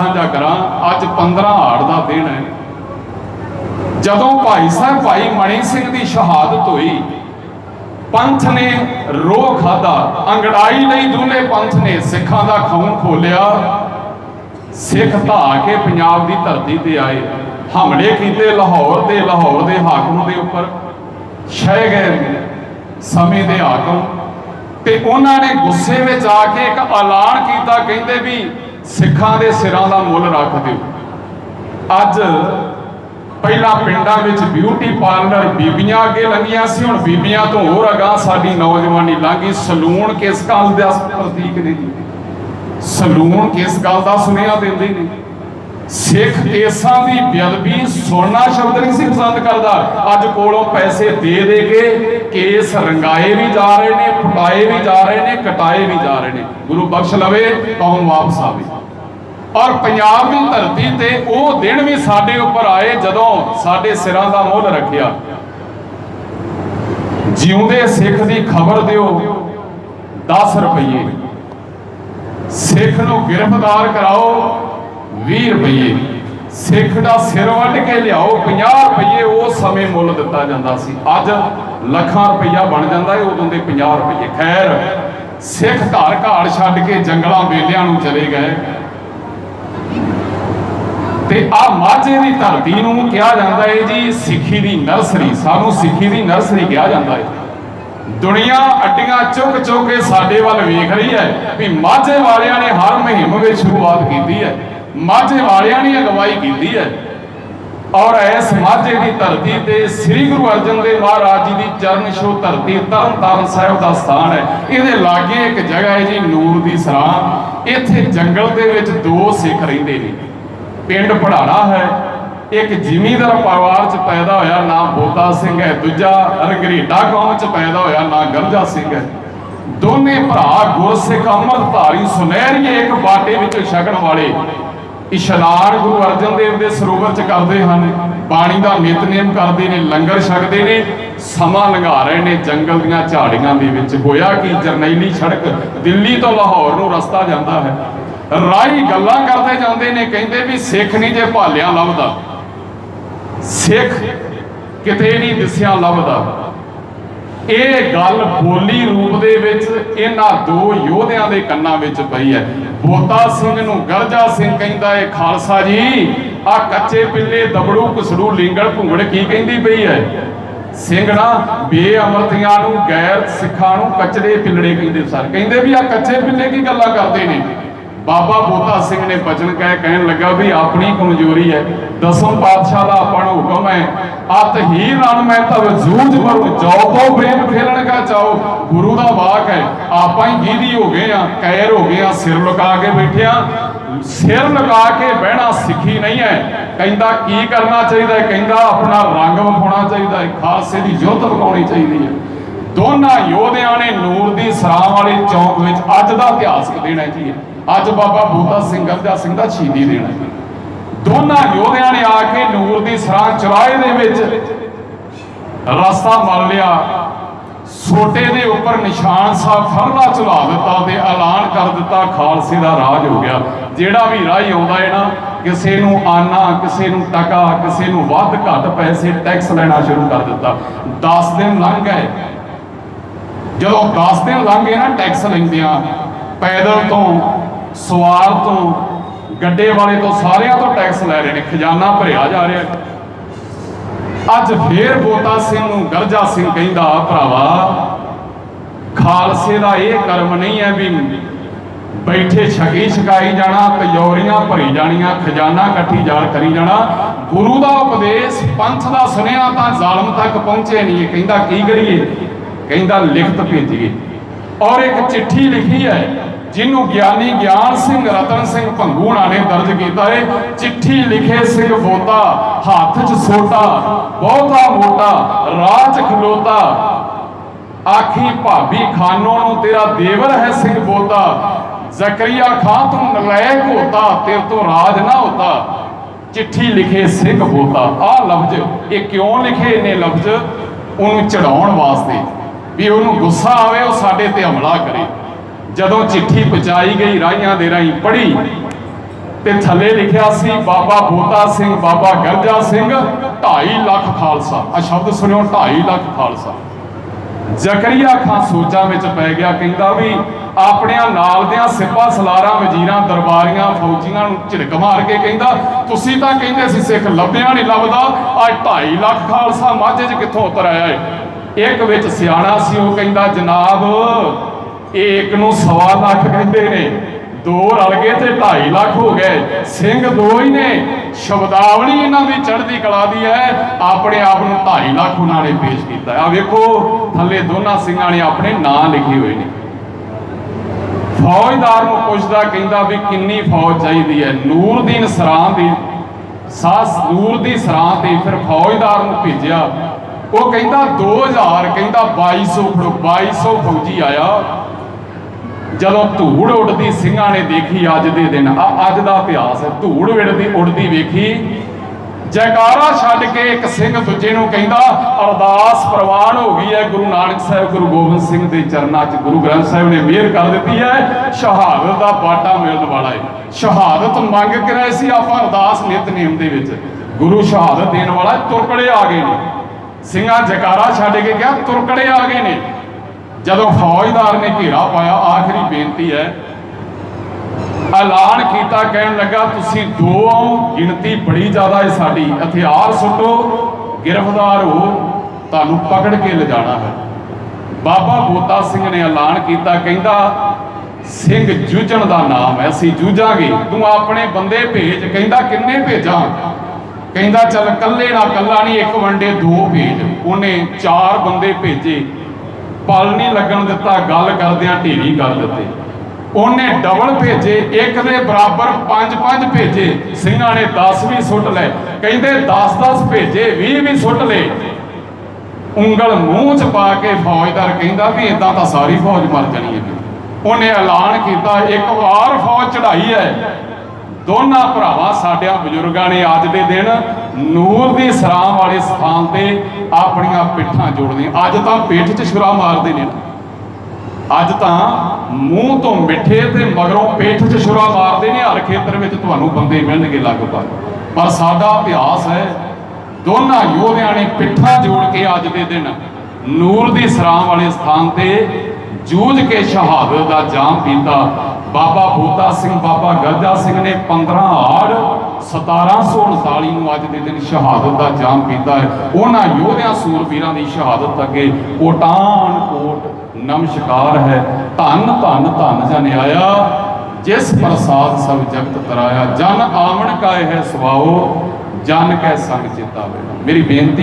ਸਾਂਝਾ ਕਰਾਂ, ਅੱਜ 15 ਹਾੜ ਦਾ ਦਿਨ ਹੈ। ਜਦੋਂ ਭਾਈ ਸਾਹਿਬ, ਭਾਈ ਮਣੀ ਸਿੰਘ ਦੀ ਸ਼ਹਾਦਤ ਹੋਈ, ਪੰਥ ਨੇ ਰੋਹ ਖਾਦਾ ਅੰਗੜਾਈ ਲਈ ਦੂਲੇ ਪੰਥ ਨੇ ਸਿੱਖਾਂ ਦਾ ਖੂਨ ਖੋਲਿਆ। ਸਿੱਖ ਧਾ ਕੇ ਪੰਜਾਬ ਦੀ ਧਰਤੀ ਤੇ ਆਏ। ਹਮਲੇ ਕੀਤੇ ਲਾਹੌਰ ਦੇ ਲਾਹੌਰ ਦੇ ਹਾਕਮ ਦੇ ਉੱਪਰ। ਛੇ ਗਏ ਸਮੇਂ ਦੇ ਹਾਕਮ। ਤੇ ਉਹਨਾਂ ਨੇ ਗੁੱਸੇ ਵਿੱਚ ਆ ਕੇ ਇੱਕ ਐਲਾਨ ਕੀਤਾ, ਕਹਿੰਦੇ ਵੀ ਸਿੱਖਾਂ ਦੇ ਸਿਰਾਂ ਦਾ ਮੁੱਲ ਰੱਖ ਦਿਓ। ਅੱਜ ਪਹਿਲਾਂ ਪਿੰਡਾਂ ਵਿੱਚ ਬਿਊਟੀ ਪਾਰਲਰ ਬੀਬੀਆਂ ਅੱਗੇ ਲੰਗੀਆਂ ਸੀ, ਹੁਣ ਬੀਬੀਆਂ ਤੋਂ ਹੋਰ ਅਗਾਂਹ ਸਾਡੀ ਨੌਜਵਾਨੀ ਲੰਘੀ। ਸਲੂਨ ਕਿਸ ਗੱਲ ਦਾ ਪ੍ਰਤੀਕ ਨੇ ਜੀ? ਸਲੂਨ ਕਿਸ ਗੱਲ ਦਾ ਸੁਨੇਹਾ ਦਿੰਦੇ ਨੇ? ਸਿੱਖ ਕੇਸਾਂ ਦੀ ਬੇਅਦਬੀ ਸੁਣਨਾ ਸ਼ਬਦ ਨਹੀਂ ਸੀ ਪਸੰਦ ਕਰਦਾ। ਅੱਜ ਕੋਲੋਂ ਪੈਸੇ ਦੇ ਦੇ ਕੇ ਕੇਸ ਰੰਗਾਏ ਵੀ ਜਾ ਰਹੇ ਨੇ ਫੁਟਾਏ ਵੀ ਜਾ ਰਹੇ ਨੇ, ਕਟਾਏ ਵੀ ਜਾ ਰਹੇ ਨੇ। ਗੁਰੂ ਬਖਸ਼ ਲਵੇ ਕੌਮ ਵਾਪਸ ਆਵੇ? ਔਰ ਪੰਜਾਬ ਦੀ ਧਰਤੀ ਤੇ ਉਹ ਦਿਨ ਵੀ ਸਾਡੇ ਉੱਪਰ ਆਏ ਜਦੋਂ ਸਾਡੇ ਸਿਰਾਂ ਦਾ ਮੁੱਲ ਰੱਖਿਆ। ਜਿਉਂਦੇ ਸਿੱਖ ਦੀ ਖਬਰ ਦਿਓ 10 ਰੁਪਏ ਸਿੱਖ ਨੂੰ ਗ੍ਰਿਫਤਾਰ ਕਰਾਓ 20 ਰੁਪਏ ਸਿੱਖ ਦਾ ਸਿਰ ਵੱਢ ਕੇ ਲਿਆਓ 50 ਰੁਪਏ ਉਹ ਸਮੇਂ ਮੁੱਲ ਦਿੱਤਾ ਜਾਂਦਾ ਸੀ। ਅੱਜ ਲੱਖਾਂ ਰੁਪਈਆ ਬਣ ਜਾਂਦਾ ਹੈ ਉਦੋਂ ਦੇ 50 ਰੁਪਏ ਖੈਰ, ਸਿੱਖ ਘਰ ਘਾੜ ਛੱਡ ਕੇ ਜੰਗਲਾਂ, ਵੇਲਿਆਂ ਨੂੰ ਚਲੇ ਗਏ। ਤੇ ਆ ਮਾਝੇ ਦੀ ਧਰਤੀ ਨੂੰ ਕਿਹਾ ਜਾਂਦਾ ਹੈ ਜੀ, ਸਿੱਖੀ ਦੀ ਨਰਸਰੀ। ਸਾਨੂੰ ਸਿੱਖੀ ਦੀ ਨਰਸਰੀ ਕਿਹਾ ਜਾਂਦਾ ਹੈ। ਦੁਨੀਆ ਅੱਡੀਆਂ ਚੁੱਕ ਚੁੱਕ ਕੇ ਸਾਡੇ ਵੱਲ ਵੇਖ ਰਹੀ ਹੈ ਵੀ ਮਾਝੇ ਵਾਲਿਆਂ ਨੇ ਹਰ ਮੁਹਿੰਮ ਵਿੱਚ ਸ਼ੁਰੂਆਤ ਕੀਤੀ ਹੈ। ਮਾਝੇ ਵਾਲਿਆਂ ਨੇ ਅਗਵਾਈ ਕੀਤੀ ਹੈ। ਔਰ ਇਸ ਮਾਝੇ ਦੀ ਧਰਤੀ ਤੇ ਸ੍ਰੀ ਗੁਰੂ ਅਰਜਨ ਦੇਵ ਮਹਾਰਾਜ ਜੀ ਦੀ ਚਰਨ ਛੋਹ ਧਰਤੀ ਤਰਨ ਤਾਰਨ ਸਾਹਿਬ ਦਾ ਸਥਾਨ ਹੈ। ਇਹਦੇ ਲਾਗੇ ਇੱਕ ਜਗ੍ਹਾ ਹੈ ਜੀ ਨੂਰ ਦੀ ਸਰਾਂ। ਇੱਥੇ ਜੰਗਲ ਦੇ ਵਿੱਚ ਦੋ ਸਿੱਖ ਰਹਿੰਦੇ ਨੇ। ਪਿੰਡ ਪੜਾਣਾ ਹੈ। ਇੱਕ ਜ਼ਿਮੀਂਦਾਰ ਪਰਿਵਾਰ ਚ ਪੈਦਾ ਹੋਇਆ ਨਾਮ ਬੋਤਾ ਸਿੰਘ ਹੈ, ਦੂਜਾ ਰਗਰੀਟਾ ਕੌਮ ਚ ਪੈਦਾ ਹੋਇਆ ਨਾਮ ਗਰਜਾ ਸਿੰਘ ਹੈ। ਦੋਨੇ ਭਰਾ ਗੁਰਸਿੱਖ ਅੰਮ੍ਰਿਤਧਾਰੀ ਸੁਨਹਿਰੀਏ ਇੱਕ ਬਾਟੇ ਵਿੱਚੋਂ ਛਕਣ ਵਾਲੇ ਇਸ਼ਨਾਨ ਗੁਰੂ ਅਰਜਨ ਦੇਵ ਦੇ ਸਰੋਵਰ ਚ ਕਰਦੇ ਹਨ। ਬਾਣੀ ਦਾ ਨਿਤਨੇਮ ਕਰਦੇ ਨੇ, ਲੰਗਰ ਛਕਦੇ ਨੇ, ਸਮਾਂ ਲੰਘਾ ਰਹੇ ਨੇ, ਜੰਗਲ ਦੀਆਂ ਝਾੜੀਆਂ ਦੇ ਵਿੱਚ। ਹੋਇਆ ਕਿ? ਜਰਨੈਲੀ ਸੜਕ ਦਿੱਲੀ ਤੋਂ ਲਾਹੌਰ ਨੂੰ ਰਸਤਾ ਜਾਂਦਾ ਹੈ। ਰਾਈ ਗੱਲਾਂ ਕਰਦੇ ਜਾਂਦੇ ਨੇ, ਕਹਿੰਦੇ ਵੀ ਸਿੱਖ ਨਹੀਂ ਜੇ ਭਾਲਿਆ ਲੱਭਦਾ। ਸਿੱਖ ਕਿਤੇ ਨਹੀਂ ਦਿਸਿਆ ਲੱਭਦਾ। ਇਹ ਗੱਲ ਬੋਲੀ ਰੂਪ ਦੇ ਵਿੱਚ ਇਹਨਾਂ ਦੋ ਯੋਧਿਆਂ ਦੇ ਕੰਨਾਂ ਵਿੱਚ ਪਈ ਹੈ। ਬੋਤਾ ਸਿੰਘ ਨੂੰ ਗਰਜਾ ਸਿੰਘ ਕਹਿੰਦਾ ਏ, ਖਾਲਸਾ ਜੀ ਆ ਕੱਚੇ ਪਿੱਲੇ ਦਬੜੂ ਕਸੜੂ ਲਿੰਗੜ ਭੁੰਗੜ ਕੀ ਕਹਿੰਦੀ ਪਈ ਹੈ? ਸਿੰਘਣਾ ਬੇਅਮਰਤੀਆਂ ਨੂੰ, ਗੈਰ ਸਿੱਖਾਂ ਨੂੰ ਕੱਚੜੇ ਪਿੱਲੜੇ ਕਹਿੰਦੇ ਸਰ ਕਹਿੰਦੇ ਵੀ ਆ ਕੱਚੇ ਪਿੱਲੇ ਕੀ ਗੱਲਾਂ ਕਰਦੇ ਨੇ? ਬਾਬਾ ਬੋਤਾ ਸਿੰਘ ਨੇ ਬਚਨ ਕਹਿ ਕਹਿਣ ਲੱਗਾ ਵੀ ਆਪਣੀ ਕਮਜ਼ੋਰੀ ਹੈ। ਦਸਮ ਪਾਤਸ਼ਾਹ ਦਾ ਆਪਾਂ ਨੂੰ ਹੁਕਮ ਹੈ, ਅਤ ਹੀ ਰਣ ਮੈਂ ਤਬ ਜੂਝ ਮਰੂ ਜੋ ਤੋਂ ਪ੍ਰੇਮ ਖੇਲਣ ਕਾ ਚਾਓ। ਗੁਰੂ ਦਾ ਵਾਕ ਹੈ, ਆਪਾਂ ਹੀ ਗੀਦੀ ਹੋ ਗਏ ਆ ਕੈਰ ਹੋ ਗਏ ਆ, ਸਿਰ ਲੁਕਾ ਕੇ ਬੈਠਿਆ ਸਿਰ ਲਗਾ ਕੇ ਬਹਿਣਾ ਸਿੱਖੀ ਨਹੀਂ ਹੈ। ਕਹਿੰਦਾ, ਕੀ ਕਰਨਾ ਚਾਹੀਦਾ ਹੈ? ਕਹਿੰਦਾ, ਆਪਣਾ ਰੰਗ ਵਿਖਾਉਣਾ ਚਾਹੀਦਾ ਹੈ ਖਾਲਸੇ ਦੀ ਜੋਤ ਵਿਖਾਉਣੀ ਚਾਹੀਦੀ ਹੈ। ਦੋਨਾਂ ਯੋਧਿਆਂ ਨੇ ਨੂਰ ਦੀ ਸਰਾਂ ਵਾਲੇ ਚੌਂਕ ਵਿੱਚ ਅੱਜ ਦਾ ਇਤਿਹਾਸ ਦੇਣਾ ਹੈ ਜੀ। ਅੱਜ ਬਾਬਾ ਬੂਤਾ ਸਿੰਘ ਗਰਜਾ ਸਿੰਘ ਦਾ ਸ਼ਹੀਦੀ ਦਿਨ ਦੋਨਾਂ ਯੋਧਿਆਂ ਨੇ ਆ ਕੇ ਨੂਰ ਦੀ ਸਰਾਂ ਚੁਰਾਏ ਦੇ ਵਿੱਚ ਰਸਤਾ ਮਲ ਲਿਆ। ਸੋਟੇ ਦੇ ਉੱਪਰ ਨਿਸ਼ਾਨ ਸਾਹਿਬ ਫਰਲਾ ਚਲਾ ਦਿੱਤਾ ਤੇ ਐਲਾਨ ਕਰ ਦਿੱਤਾ ਖਾਲਸੇ ਦਾ ਰਾਜ ਹੋ ਗਿਆ। ਜਿਹੜਾ ਵੀ ਰਾਹ ਆਉਂਦਾ ਹੈ ਨਾ, ਕਿਸੇ ਨੂੰ ਆਨਾ, ਕਿਸੇ ਨੂੰ ਟਕਾ, ਕਿਸੇ ਨੂੰ ਵੱਧ ਘੱਟ ਪੈਸੇ ਟੈਕਸ ਲੈਣਾ ਸ਼ੁਰੂ ਕਰ ਦਿੱਤਾ। 10 ਦਿਨ ਲੰਘ ਗਏ। ਜਦੋਂ 10 ਦਿਨ ਲੰਘ ਗਏ ਨਾ ਟੈਕਸ ਲੈਂਦਿਆਂ, ਪੈਦਲ ਤੋਂ ਸਵਾਰ ਤੋਂ, ਗੱਡੇ ਵਾਲੇ ਤੋਂ ਸਾਰਿਆਂ ਤੋਂ ਟੈਕਸ ਲੈ ਰਹੇ ਨੇ, ਖਜ਼ਾਨਾ ਭਰਿਆ ਜਾ ਰਿਹਾ ਅੱਜ ਫੇਰ ਬੋਤਾ ਸਿੰਘ ਨੂੰ ਗਰਜਾ ਸਿੰਘ ਕਹਿੰਦਾ, ਭਰਾਵਾ, ਖਾਲਸੇ ਦਾ ਇਹ ਕਰਮ ਨਹੀਂ ਹੈ ਵੀ ਬੈਠੇ ਛਕੀ ਛਕਾਈ ਜਾਣਾ ਤਜੌਰੀਆਂ ਭਰੀ ਜਾਣੀਆਂ, ਖਜ਼ਾਨਾ ਇਕੱਠੀ ਜਾਲ ਕਰੀ ਜਾਣਾ। ਗੁਰੂ ਦਾ ਉਪਦੇਸ਼, ਪੰਥ ਦਾ ਸੁਨੇਹਾ ਤਾਂ ਜ਼ਾਲਮ ਤੱਕ ਪਹੁੰਚੇ ਨਹੀਂ। ਕਹਿੰਦਾ, ਕੀ ਕਰੀਏ? ਕਹਿੰਦਾ, ਲਿਖਤ ਭੇਜੀਏ। ਔਰ ਇੱਕ ਚਿੱਠੀ ਲਿਖੀ ਹੈ ਜਿਹਨੂੰ ਗਿਆਨੀ ਗਿਆਨ ਸਿੰਘ, ਰਤਨ ਸਿੰਘ ਭੰਗੂਣਾ ਨੇ ਦਰਜ ਕੀਤਾ ਹੈ ਚਿੱਠੀ ਲਿਖੇ ਸਿੰਘ ਬੋਤਾ, ਹੱਥ 'ਚ ਸੋਟਾ, ਬਹੁਤਾ ਮੋਟਾ, ਰਾਹ 'ਚ ਖਲੋਤਾ। ਆਖੀ, ਭਾਬੀ ਖਾਨੋਂ ਨੂੰ ਤੇਰਾ ਦੇਵਰ ਹੈ ਸਿੰਘ ਬੋਤਾ। ਜ਼ਕਰੀਆ ਖਾਨ ਤੂੰ ਨਲਾਇਕ ਹੋਤਾ, ਤੇਰੇ ਤੋਂ ਰਾਜ ਨਾ ਹੋਤਾ। ਚਿੱਠੀ ਲਿਖੇ ਸਿੰਘ ਬੋਤਾ। ਆਹ ਲਫ਼ਜ਼, ਇਹ ਕਿਉਂ ਲਿਖੇ ਨੇ ਲਫ਼ਜ਼? ਉਹਨੂੰ ਚੜਾਉਣ ਵਾਸਤੇ। ਵੀ ਉਹਨੂੰ ਗੁੱਸਾ ਆਵੇ, ਉਹ ਸਾਡੇ ਤੇ ਹਮਲਾ ਕਰੇ। ਜਦੋਂ ਚਿੱਠੀ ਪਹੁੰਚਾਈ ਗਈ, ਰਾਹੀਆਂ ਦੇ ਰਾਹੀਂ ਪੜ੍ਹੀ ਤੇ ਥੱਲੇ ਲਿਖਿਆ ਸੀ, ਬਾਬਾ ਬੋਤਾ ਸਿੰਘ, ਬਾਬਾ ਗਰਜਾ ਸਿੰਘ 2.5 ਲੱਖ ਖਾਲਸਾ। ਆ ਸ਼ਬਦ ਸੁਣਿਓ 2.5 ਲੱਖ ਖਾਲਸਾ। ਜ਼ਕਰੀਆ ਖਾਨ ਸੋਚਾਂ ਵਿੱਚ ਪੈ ਗਿਆ, ਕਹਿੰਦਾ ਵੀ ਆਪਣਿਆਂ ਨਾਲ ਦਿਆਂ ਸਿਪਾਹ ਸਲਾਰਾਂ, ਵਜ਼ੀਰਾਂ, ਦਰਬਾਰੀਆਂ, ਫੌਜੀਆਂ ਨੂੰ ਝਿੜਕ ਮਾਰ ਕੇ ਕਹਿੰਦਾ, ਤੁਸੀਂ ਤਾਂ ਕਹਿੰਦੇ ਸੀ ਸਿੱਖ, ਲੱਭਿਆ ਨਹੀਂ ਲੱਭਦਾ। ਅੱਜ 2.5 ਲੱਖ ਖਾਲਸਾ, ਮਾਝੇ 'ਚ ਕਿੱਥੋਂ ਉਤਰ ਆਇਆ ਏ? ਇੱਕ ਵਿੱਚ ਸਿਆਣਾ ਸੀ, ਉਹ ਕਹਿੰਦਾ, ਜਨਾਬ ਇਹ ਇੱਕ ਨੂੰ ਸਵਾ ਲੱਖ ਕਹਿੰਦੇ ਨੇ। ਦੋ ਰਲ ਗਏ ਤੇ 2.5 ਲੱਖ ਹੋ ਗਏ। ਸਿੰਘ ਦੋ ਹੀ ਨੇ। ਸ਼ਬਦਾਵਲੀ ਇਹਨਾਂ ਦੀ ਚੜ੍ਹਦੀ ਕਲਾ ਦੀ ਹੈ। ਆਪਣੇ ਆਪ ਨੂੰ 2.5 ਲੱਖ ਉਹਨਾਂ ਨੇ ਪੇਸ਼ ਕੀਤਾ ਆ ਵੇਖੋ, ਥੱਲੇ ਦੋਨਾਂ ਸਿੰਘਾਂ ਨੇ ਆਪਣੇ ਨਾਂ ਲਿਖੇ ਹੋਏ ਨੇ। ਫੌਜਦਾਰ ਨੂੰ ਪੁੱਛਦਾ, ਕਹਿੰਦਾ ਵੀ ਕਿੰਨੀ ਫੌਜ ਚਾਹੀਦੀ ਹੈ? ਨੂਰ ਦੀ ਸਰਾਂ ਦੀ। ਸਾਸ ਨੂਰ ਦੀ ਸਰਾਂ ਤੇ ਫਿਰ ਫੌਜਦਾਰ ਨੂੰ ਭੇਜਿਆ। ਉਹ ਕਹਿੰਦਾ 2000 ਕਹਿੰਦਾ 2200 ਖੜੋ 2200 ਫੌਜੀ ਆਇਆ। ਜਦੋਂ ਧੂੜ ਉੱਡਦੀ, ਸਿੰਘਾਂ ਨੇ ਦੇਖੀ ਅੱਜ ਦੇ ਦਿਨ। ਆ, ਅੱਜ ਦਾ ਇਤਿਹਾਸ ਹੈ। ਧੂੜ ਉੱਡਦੀ ਉੱਡਦੀ ਵੇਖੀ। ਜੈਕਾਰਾ ਛੱਡ ਕੇ ਇੱਕ ਸਿੰਘ ਦੂਜੇ ਨੂੰ ਕਹਿੰਦਾ, ਅਰਦਾਸ ਪ੍ਰਵਾਨ ਹੋ ਗਈ ਹੈ ਗੁਰੂ ਨਾਨਕ ਸਾਹਿਬ, ਗੁਰੂ ਗੋਬਿੰਦ ਸਿੰਘ ਦੇ ਚਰਨਾਂ 'ਚ। ਗੁਰੂ ਗ੍ਰੰਥ ਸਾਹਿਬ ਨੇ ਮਿਹਰ ਕਰ ਦਿੱਤੀ ਹੈ। ਸ਼ਹਾਦਤ ਦਾ ਬਾਟਾ ਮਿਲਣ ਵਾਲਾ ਹੈ। ਸ਼ਹਾਦਤ ਮੰਗ ਕੇ ਰਹੇ ਸੀ ਆਪਾਂ ਅਰਦਾਸ ਨਿਤਨੇਮ ਦੇ ਵਿੱਚ। ਗੁਰੂ ਸ਼ਹਾਦਤ ਦੇਣ ਵਾਲਾ ਤੁਰਕੜੇ ਆ ਗਏ ਨੇ। ਸਿੰਘਾਂ ਜੈਕਾਰਾ ਛੱਡ ਕੇ ਕਿਹਾ ਤੁਰਕੜੇ ਆ ਗਏ ਨੇ। ਜਦੋਂ ਫੌਜਦਾਰ ਨੇ ਘੇਰਾ ਪਾਇਆ, ਆਖਰੀ ਬੇਨਤੀ ਹੈ, ਐਲਾਨ ਕੀਤਾ, ਕਹਿਣ ਲੱਗਾ, ਤੁਸੀਂ ਦੋ ਆਓ, ਗਿਣਤੀ ਬੜੀ ਜ਼ਿਆਦਾ ਹੈ ਸਾਡੀ, ਹਥਿਆਰ ਸੁੱਟੋ, ਗ੍ਰਿਫਤਾਰ ਹੋ, ਤੁਹਾਨੂੰ ਪਕੜ ਕੇ ਲਿਜਾਣਾ ਹੈ। ਬਾਬਾ ਬੋਤਾ ਸਿੰਘ ਨੇ ਐਲਾਨ ਕੀਤਾ, ਕਹਿੰਦਾ, ਸਿੰਘ ਜੂਝਣ ਦਾ ਨਾਮ ਹੈ, ਅਸੀਂ ਜੂਝਾਂਗੇ। ਤੂੰ ਆਪਣੇ ਬੰਦੇ ਭੇਜ, ਕਹਿੰਦਾ, ਕਿੰਨੇ ਭੇਜਾਂ? ਕਹਿੰਦਾ, ਚੱਲ ਕੱਲੇ ਨਾ ਕੱਲਾ ਨਹੀਂ, ਇੱਕ ਵੰਡੇ ਦੋ ਭੇਜ। ਉਹਨੇ ਚਾਰ ਬੰਦੇ ਭੇਜੇ। ਪਲ ਨਹੀਂ ਲੱਗਣ ਦਿੱਤਾ, ਗੱਲ ਕਰਦਿਆਂ ਢੇਰੀ ਕਰ ਦਿੱਤੇ। ਉਹਨੇ ਡਬਲ ਭੇਜੇ, ਇੱਕ ਦੇ ਬਰਾਬਰ ਪੰਜ ਪੰਜ ਭੇਜੇ। ਸਿੰਘਾਂ ਨੇ 10 ਵੀ ਸੁੱਟ ਲਏ। ਕਹਿੰਦੇ 10 10 ਭੇਜੇ 20 ਵੀ ਸੁੱਟ ਲਏ। ਉਂਗਲ ਮੂੰਹ 'ਚ ਪਾ ਕੇ ਫੌਜਦਾਰ ਕਹਿੰਦਾ ਵੀ ਇਦਾਂ ਤਾਂ ਸਾਰੀ ਫੌਜ ਮਰ ਜਾਣੀ ਹੈ। ਉਹਨੇ ਐਲਾਨ ਕੀਤਾ, ਇੱਕ ਵਾਰ ਫੌਜ ਚੜਾਈ ਹੈ। ਦੋਨਾਂ ਭਰਾਵਾਂ, ਸਾਡਿਆਂ ਬਜ਼ੁਰਗਾਂ ਨੇ ਅੱਜ ਦੇ ਦਿਨ ਨੂਰ ਦੀ ਸਰਾਂ ਵਾਲੇ ਸਥਾਨ ਤੇ ਆਪਣੀਆਂ ਪਿੱਠਾਂ ਜੋੜਦੀਆਂ ਅੱਜ ਤਾਂ ਪਿੱਠ 'ਚ ਛੁਰਾ ਮਾਰਦੇ ਨੇ। ਅੱਜ ਤਾਂ ਮੂੰਹ ਤੋਂ ਮਿੱਠੇ ਤੇ ਮਗਰੋਂ ਪਿੱਠ 'ਚ ਛੁਰਾ ਮਾਰਦੇ ਨੇ। ਹਰ ਖੇਤਰ ਵਿੱਚ ਤੁਹਾਨੂੰ ਬੰਦੇ ਮਿਲਣਗੇ ਲਗਭਗ। ਪਰ ਸਾਡਾ ਇਤਿਹਾਸ ਹੈ, ਦੋਨਾਂ ਯੋਧਿਆਂ ਨੇ ਪਿੱਠਾਂ ਜੋੜ ਕੇ ਅੱਜ ਦੇ ਦਿਨ ਨੂਰ ਦੀ ਸਰਾਂ ਵਾਲੇ ਸਥਾਨ ਤੇ ਜੂਝ ਕੇ ਸ਼ਹਾਦਤ ਦਾ ਜਾਮ ਪੀਤਾ ਬਾਬਾ ਬੋਤਾ ਸਿੰਘ, ਬਾਬਾ ਗਰਜਾ ਸਿੰਘ ਨੇ 15 ਆੜ 1739 ਨੂੰ ਅੱਜ ਦੇ ਦਿਨ ਸ਼ਹਾਦਤ ਦਾ ਜਾਮ ਕੀਤਾ ਹੈ। ਉਹਨਾਂ ਯੋਧਿਆਂ, ਸੂਰਬੀਰਾਂ ਦੀ ਸ਼ਹਾਦਤ ਅੱਗੇ ਕੋਟਾਨ ਕੋਟ ਨਮਸਕਾਰ ਹੈ। ਧੰਨ ਧੰਨ ਧੰਨ ਜਨ ਆਇਆ, ਜਿਸ ਪ੍ਰਸਾਦ ਸਭ ਜਗਤ ਤਰਾਇਆ। ਜਨ ਆਵਣ ਕਾਇ ਹੈ ਸਵਾਓ ਜਨ ਕੈ ਸੰਗ ਚਿਤਾਵੇ ਮੇਰੀ ਬੇਨਤੀ